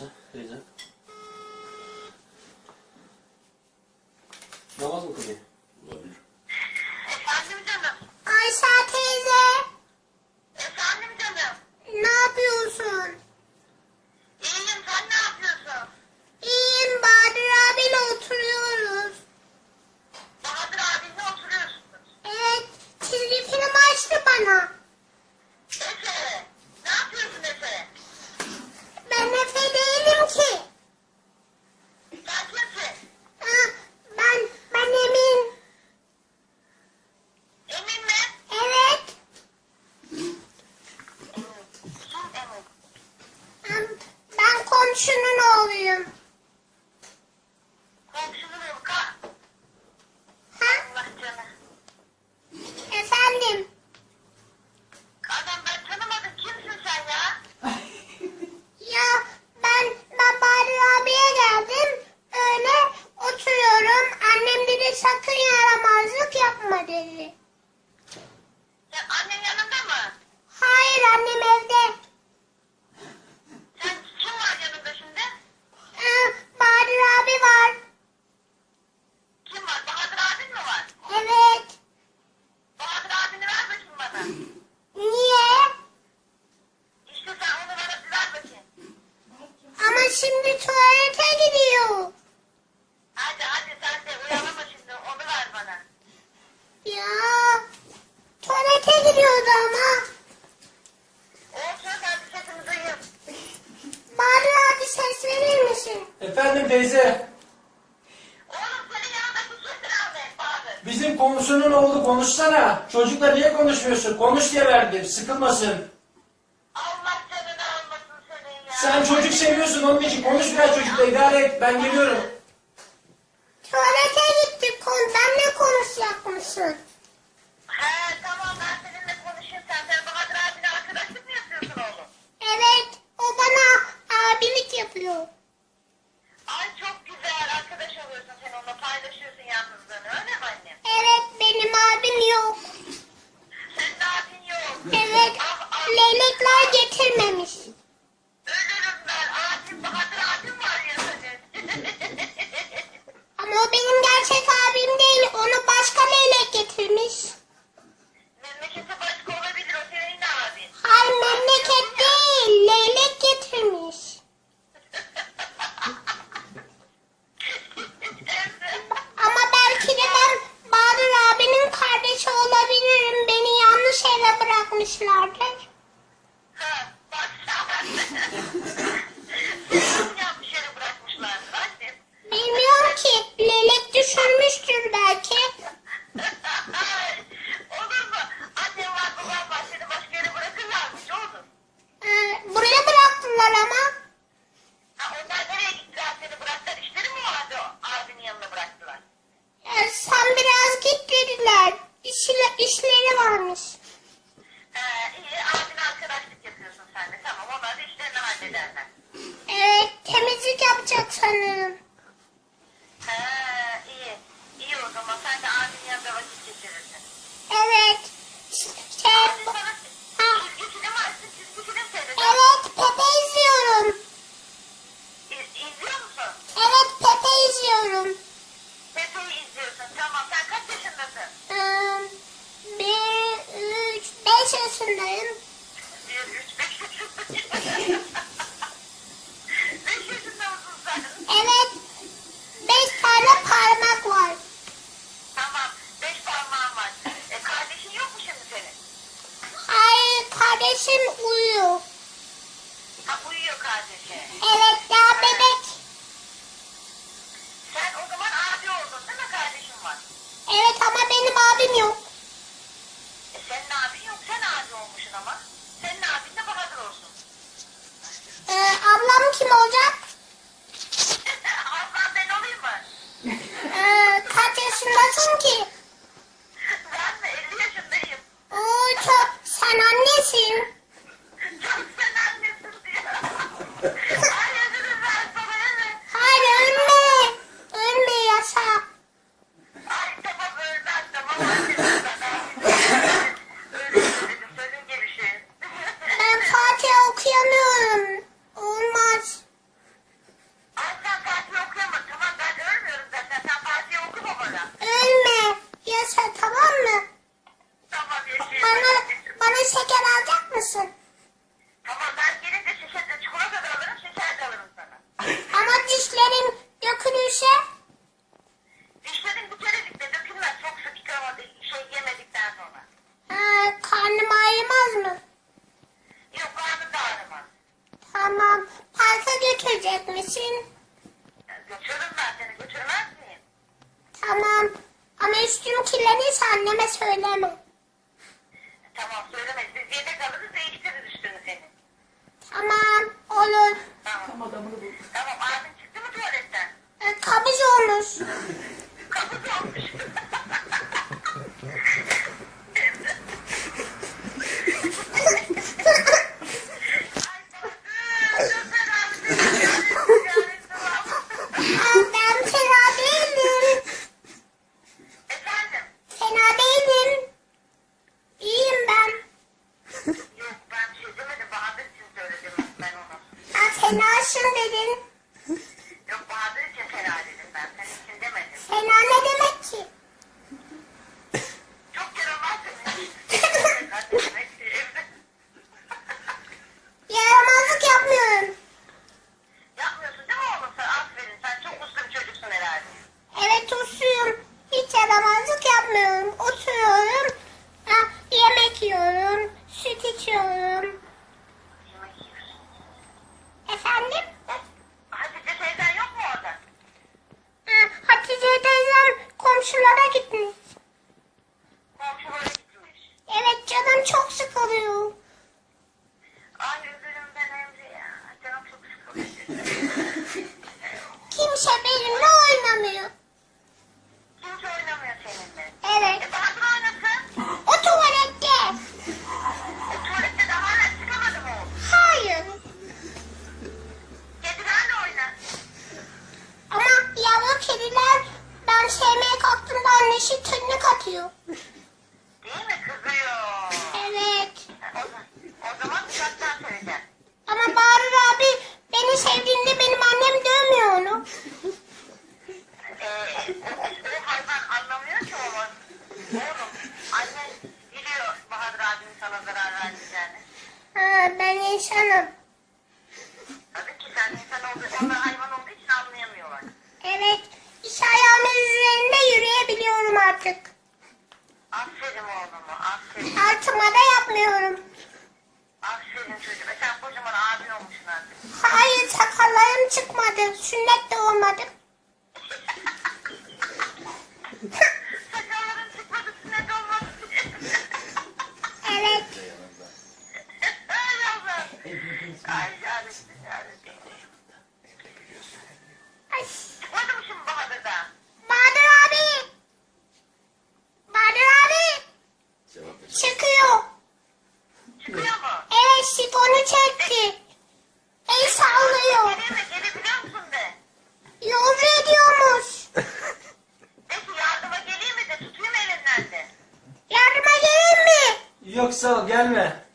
burası. Teyze. Namaz mı kılıyor? Olabilir. Efendim canım. Ayşe teyze. Efendim canım. Ne yapıyorsun? İyiyim sen ne yapıyorsun? İyiyim Bahadır abiyle oturuyoruz. Bahadır abinle oturuyorsunuz. Evet çizgi film açtı bana. should Bizim komşunun oğlu konuşsana. Çocukla niye konuşmuyorsun? Konuş diye verdim. Sıkılmasın. Allah canını almasın senin ya. Sen çocuk seviyorsun onun için. Konuş biraz çocukla idare et. Ben geliyorum. Tuvalete gittik. Ondan ne konuşacakmışsın? abim yok. Senin yok. Evet. Leylekler getirmemiş. Ölürüm ben. Abim, bahadır abim var ya senin. Ama o benim gerçek abim değil. Onu başka leylek getirmiş. Um, izliyorsun. Tamam. Sen kaç yaşındasın? um, bir, üç, beş yaşındayım. Bir, üç, beş yaşındasın. Ama benim abim yok. E senin abin yok. Sen abi olmuşsun ama. Senin abin de Bahadır olsun. Ee, ablam kim olacak? Ablan ben olayım mı? Ee, kaç yaşındasın ki? götürecek misin? Götürürüm ben seni götürmez miyim? Tamam. Ama üstüm kirlenirse anneme söyleme. Tamam söylemeyiz. Biz yedek alırız değiştiririz üstünü senin. Tamam olur. Tamam. Tam adamını bul. Tamam ağzın çıktı mı tuvaletten? E, kabız olmuş. sünnet de. Yok sağ ol gelme.